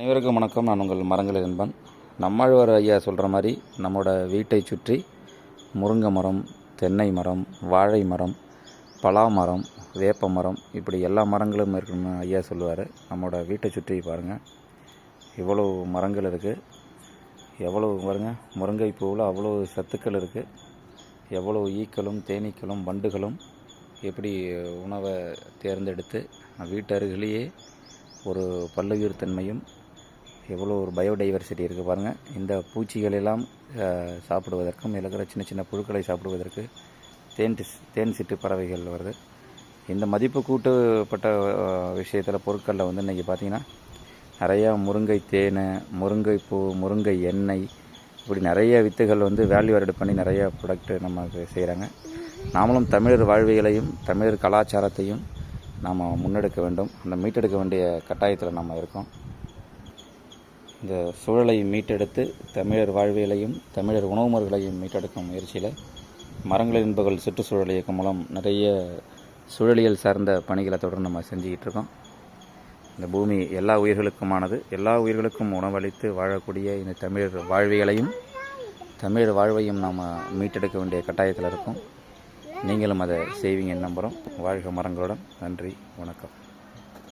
அனைவருக்கும் வணக்கம். நான் உங்கள் மரங்கள் என்பன் நம்மாழ்வார் ஐயா சொல்கிற மாதிரி நம்மளோட வீட்டை சுற்றி முருங்கை மரம் தென்னை மரம் வாழை மரம் பலா மரம் வேப்ப மரம் இப்படி எல்லா மரங்களும் இருக்கணும்னு ஐயா சொல்லுவார். நம்மளோட வீட்டை சுற்றி பாருங்கள் இவ்வளோ மரங்கள் இருக்குது எவ்வளோ பாருங்கள் முருங்கை பூவில் அவ்வளோ சத்துக்கள் இருக்குது எவ்வளோ ஈக்களும் தேனீக்களும் வண்டுகளும் எப்படி உணவை தேர்ந்தெடுத்து வீட்டருகிலேயே ஒரு பல்லுயிர் தன்மையும் எவ்வளோ ஒரு பயோடைவர்சிட்டி இருக்குது பாருங்கள் இந்த பூச்சிகள் எல்லாம் சாப்பிடுவதற்கும் இதில் இருக்கிற சின்ன சின்ன புழுக்களை சாப்பிடுவதற்கு தேன் டிஸ் தேன் சிட்டு பறவைகள் வருது. இந்த மதிப்பு கூட்டப்பட்ட விஷயத்தில் பொருட்களில் வந்து இன்றைக்கி பார்த்தீங்கன்னா நிறையா முருங்கை தேன் முருங்கை பூ முருங்கை எண்ணெய் இப்படி நிறைய வித்துகள் வந்து வேல்யூ ஆட் பண்ணி நிறைய ப்ராடக்ட் நமக்கு செய்கிறாங்க நாமளும் தமிழர் வாழ்வியலையும் தமிழர் கலாச்சாரத்தையும் நாம் முன்னெடுக்க வேண்டும். அந்த மீட்டெடுக்க வேண்டிய கட்டாயத்தில் நம்ம இருக்கோம். இந்த சூழலை மீட்டெடுத்து தமிழர் வாழ்வியலையும் தமிழர் உணவு முறைகளையும் மீட்டெடுக்கும் முயற்சியில் மரங்கள் என்பவர்கள் சுற்றுச்சூழல் இயக்கம் மூலம் நிறைய சூழலியல் சார்ந்த பணிகளை தொடர்ந்து நம்ம செஞ்சுக்கிட்டு இருக்கோம். இந்த பூமி எல்லா உயிர்களுக்குமானது. எல்லா உயிர்களுக்கும் உணவளித்து வாழக்கூடிய இந்த தமிழர் வாழ்வியலையும் தமிழர் வாழ்வையும் நாம் மீட்டெடுக்க வேண்டிய கட்டாயத்தில் இருக்கோம். நீங்களும் அதை செய்வீங்கன்னு நம்புகிறோம் வாழ்க மரங்களுடன் நன்றி. வணக்கம்.